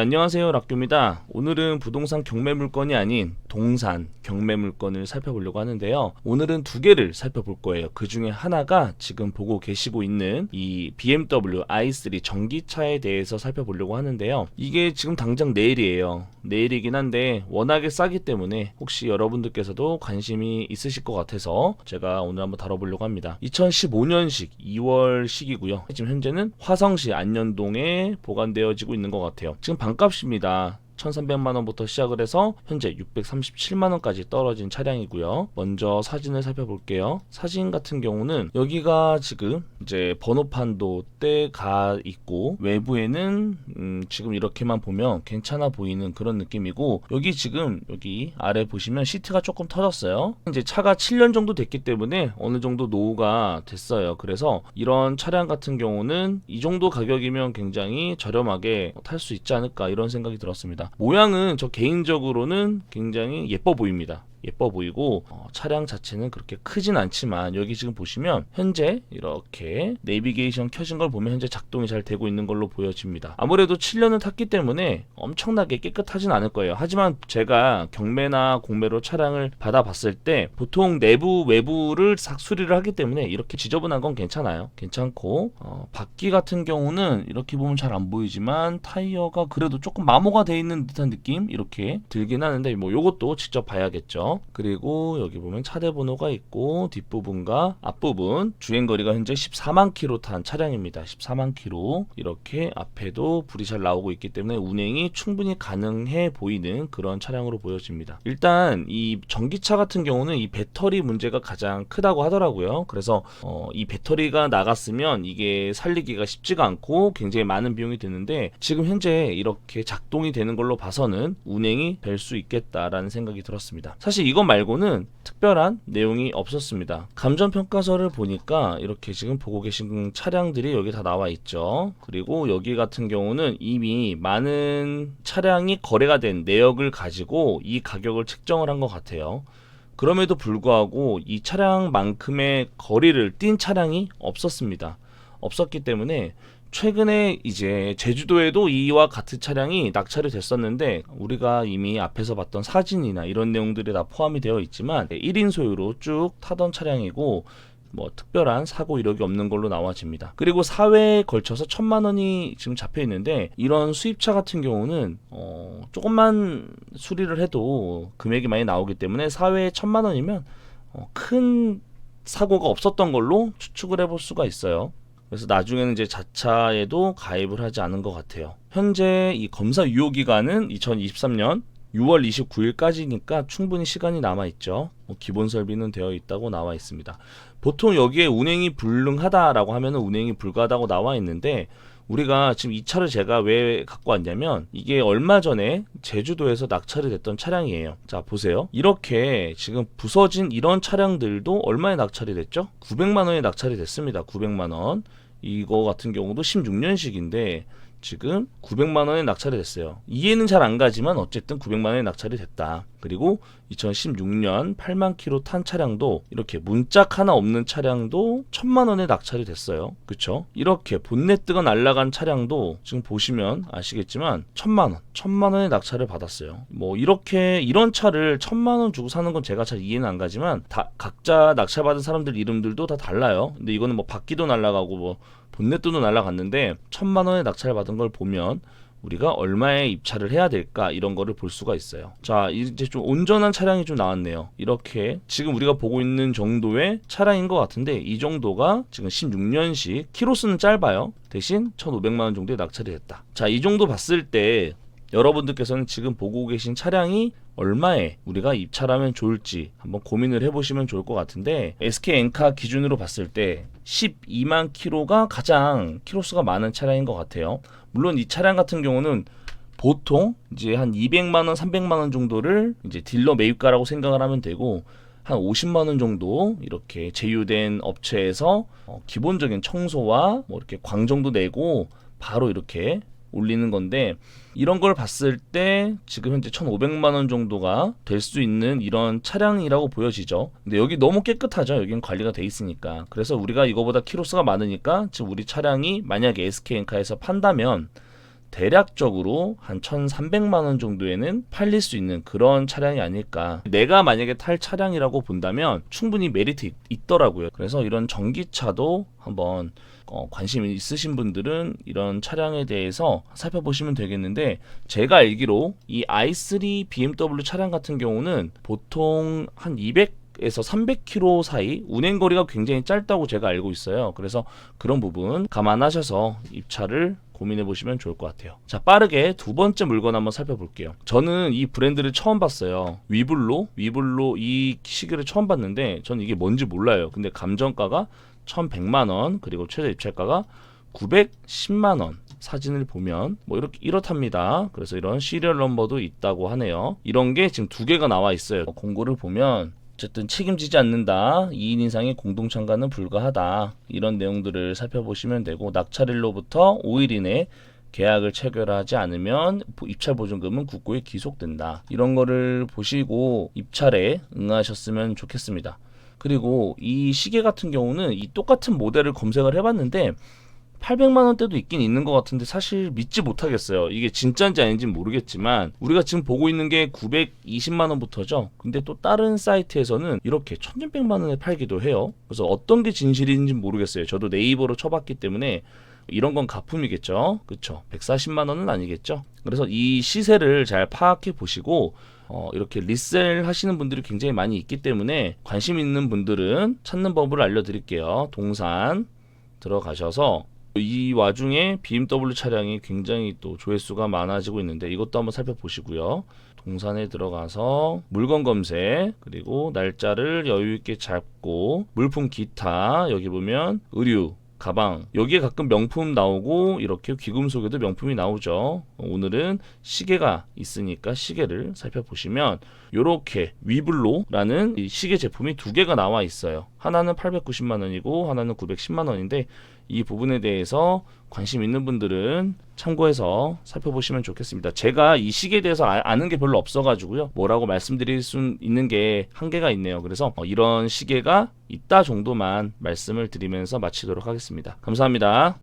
안녕하세요 락교입니다. 오늘은 부동산 경매 물건이 아닌 동산 경매 물건을 살펴보려고 하는데요. 오늘은 두 개를 살펴볼 거예요. 그 중에 하나가 지금 보고 계시고 있는 이 BMW i3 전기차에 대해서 살펴보려고 하는데요. 이게 지금 당장 내일이에요. 내일이긴 한데 워낙에 싸기 때문에 혹시 여러분들께서도 관심이 있으실 것 같아서 제가 오늘 한번 다뤄보려고 합니다. 2015년식 2월식이고요. 지금 현재는 화성시 안년동에 보관되어지고 있는 것 같아요. 지금 반값입니다. 1,300만 원부터 시작을 해서 현재 637만 원까지 떨어진 차량이고요. 먼저 사진을 살펴볼게요. 사진 같은 경우는 여기가 지금 이제 번호판도 떼가 있고 외부에는 음 지금 이렇게만 보면 괜찮아 보이는 그런 느낌이고 여기 지금 여기 아래 보시면 시트가 조금 터졌어요. 이제 차가 7년 정도 됐기 때문에 어느 정도 노후가 됐어요. 그래서 이런 차량 같은 경우는 이 정도 가격이면 굉장히 저렴하게 탈 수 있지 않을까 이런 생각이 들었습니다. 모양은 저 개인적으로는 굉장히 예뻐 보입니다. 예뻐 보이고 어, 차량 자체는 그렇게 크진 않지만 여기 지금 보시면 현재 이렇게 내비게이션 켜진 걸 보면 현재 작동이 잘 되고 있는 걸로 보여집니다. 아무래도 7년을 탔기 때문에 엄청나게 깨끗하진 않을 거예요. 하지만 제가 경매나 공매로 차량을 받아봤을 때 보통 내부 외부를 싹 수리를 하기 때문에 이렇게 지저분한 건 괜찮아요. 괜찮고 어, 바퀴 같은 경우는 이렇게 보면 잘 안 보이지만 타이어가 그래도 조금 마모가 돼 있는 듯한 느낌 이렇게 들긴 하는데 뭐 요것도 직접 봐야겠죠. 그리고 여기 보면 차대 번호가 있고 뒷부분과 앞부분 주행 거리가 현재 14만 킬로 탄 차량입니다. 14만 킬로 이렇게 앞에도 불이 잘 나오고 있기 때문에 운행이 충분히 가능해 보이는 그런 차량으로 보여집니다. 일단 이 전기차 같은 경우는 이 배터리 문제가 가장 크다고 하더라고요. 그래서 어, 이 배터리가 나갔으면 이게 살리기가 쉽지가 않고 굉장히 많은 비용이 드는데 지금 현재 이렇게 작동이 되는 걸로 봐서는 운행이 될 수 있겠다라는 생각이 들었습니다. 사실 이것 말고는 특별한 내용이 없었습니다. 감전 평가서를 보니까 이렇게 지금 보고 계신 차량들이 여기 다 나와 있죠. 그리고 여기 같은 경우는 이미 많은 차량이 거래가 된 내역을 가지고 이 가격을 책정을 한 것 같아요. 그럼에도 불구하고 이 차량만큼의 거리를 띈 차량이 없었습니다. 없었기 때문에 최근에 이제 제주도에도 이와 같은 차량이 낙찰이 됐었는데 우리가 이미 앞에서 봤던 사진이나 이런 내용들이 다 포함이 되어 있지만 1인 소유로 쭉 타던 차량이고 뭐 특별한 사고 이력이 없는 걸로 나와집니다. 그리고 사회에 걸쳐서 천만 원이 지금 잡혀 있는데 이런 수입차 같은 경우는 어 조금만 수리를 해도 금액이 많이 나오기 때문에 사회에 천만 원이면 어, 큰 사고가 없었던 걸로 추측을 해볼 수가 있어요. 그래서 나중에는 이제 자차에도 가입을 하지 않은 것 같아요. 현재 이 검사 유효 기간은 2023년 6월 29일까지니까 충분히 시간이 남아 있죠. 뭐 기본 설비는 되어 있다고 나와 있습니다. 보통 여기에 운행이 불능하다라고 하면은 운행이 불가하다고 나와 있는데 우리가 지금 이 차를 제가 왜 갖고 왔냐면 이게 얼마 전에 제주도에서 낙찰이 됐던 차량이에요. 자, 보세요. 이렇게 지금 부서진 이런 차량들도 얼마에 낙찰이 됐죠? 900만 원에 낙찰이 됐습니다. 900만 원. 이거 같은 경우도 16년식인데 지금 900만 원에 낙찰이 됐어요. 이해는 잘 안 가지만 어쨌든 900만 원에 낙찰이 됐다. 그리고 2016년 8만 킬로 탄 차량도 이렇게 문짝 하나 없는 차량도 1000만 원에 낙찰이 됐어요. 그쵸? 이렇게 본넷 뜨가 날라간 차량도 지금 보시면 아시겠지만 1000만 원, 1000만 원에 낙찰을 받았어요. 뭐 이렇게 이런 차를 1000만 원 주고 사는 건 제가 잘 이해는 안 가지만 다 각자 낙찰 받은 사람들 이름들도 다 달라요. 근데 이거는 뭐 바퀴도 날라가고 뭐 본넷도 날라갔는데 1000만 원에 낙찰 받은 걸 보면 우리가 얼마에 입찰을 해야 될까 이런 거를 볼 수가 있어요. 자, 이제 좀 온전한 차량이 좀 나왔네요. 이렇게 지금 우리가 보고 있는 정도의 차량인 것 같은데 이 정도가 지금 16년식 키로수는 짧아요. 대신 1,500만 원 정도에 낙찰이 됐다. 자, 이 정도 봤을 때 여러분들께서는 지금 보고 계신 차량이 얼마에 우리가 입찰하면 좋을지 한번 고민을 해보시면 좋을 것 같은데 SK 엔카 기준으로 봤을 때 12만 킬로가 가장 키로수가 많은 차량인 것 같아요. 물론 이 차량 같은 경우는 보통 이제 한 200만 원, 300만 원 정도를 이제 딜러 매입가라고 생각을 하면 되고 한 50만 원 정도 이렇게 제휴된 업체에서 어, 기본적인 청소와 뭐 이렇게 광 정도 내고 바로 이렇게 올리는 건데 이런 걸 봤을 때 지금 현재 1,500만 원 정도가 될 수 있는 이런 차량이라고 보여지죠. 근데 여기 너무 깨끗하죠. 여긴 관리가 돼 있으니까. 그래서 우리가 이거보다 키로수가 많으니까 지금 우리 차량이 만약에 SK엔카에서 판다면 대략적으로 한 1,300만 원 정도에는 팔릴 수 있는 그런 차량이 아닐까. 내가 만약에 탈 차량이라고 본다면 충분히 메리트 있, 있더라고요. 그래서 이런 전기차도 한번 어, 관심 있으신 분들은 이런 차량에 대해서 살펴보시면 되겠는데 제가 알기로 이 i3 BMW 차량 같은 경우는 보통 한 200 에서 300km 사이 운행 거리가 굉장히 짧다고 제가 알고 있어요. 그래서 그런 부분 감안하셔서 입차를 고민해 보시면 좋을 것 같아요. 자, 빠르게 두 번째 물건 한번 살펴볼게요. 저는 이 브랜드를 처음 봤어요. 위블로, 위블로 이 시계를 처음 봤는데 저는 이게 뭔지 몰라요. 근데 감정가가 1,100만 원, 그리고 최저 입찰가가 910만 원. 사진을 보면 뭐 이렇게 이렇답니다. 그래서 이런 시리얼 넘버도 있다고 하네요. 이런 게 지금 두 개가 나와 있어요. 공고를 보면 어쨌든 책임지지 않는다. 2인 이상의 공동 참가는 불가하다. 이런 내용들을 살펴보시면 되고 낙찰일로부터 5일 이내 계약을 체결하지 않으면 입찰 보증금은 국고에 기속된다. 이런 거를 보시고 입찰에 응하셨으면 좋겠습니다. 그리고 이 시계 같은 경우는 이 똑같은 모델을 검색을 해봤는데 800만 원대도 있긴 있는 것 같은데 사실 믿지 못하겠어요. 이게 진짜인지 아닌지는 모르겠지만 우리가 지금 보고 있는 게 920만 원부터죠. 근데 또 다른 사이트에서는 이렇게 1600만 원에 팔기도 해요. 그래서 어떤 게 진실인지 모르겠어요. 저도 네이버로 쳐봤기 때문에 이런 건 가품이겠죠. 그쵸 140만 원은 아니겠죠. 그래서 이 시세를 잘 파악해 보시고 어, 이렇게 리셀 하시는 분들이 굉장히 많이 있기 때문에 관심 있는 분들은 찾는 법을 알려드릴게요. 동산 들어가셔서 이 와중에 BMW 차량이 굉장히 또 조회수가 많아지고 있는데 이것도 한번 살펴보시고요. 동산에 들어가서 물건 검색 그리고 날짜를 여유 있게 잡고 물품 기타 여기 보면 의류 가방. 여기에 가끔 명품 나오고 이렇게 귀금속에도 명품이 나오죠. 오늘은 시계가 있으니까 시계를 살펴보시면 요렇게 위블로라는 이 시계 제품이 두 개가 나와 있어요. 하나는 890만 원이고 하나는 910만 원인데 이 부분에 대해서 관심 있는 분들은 참고해서 살펴보시면 좋겠습니다. 제가 이 시계에 대해서 아, 아는 게 별로 없어가지고요. 뭐라고 말씀드릴 수 있는 게 한계가 있네요. 그래서 어, 이런 시계가 있다 정도만 말씀을 드리면서 마치도록 하겠습니다. 감사합니다.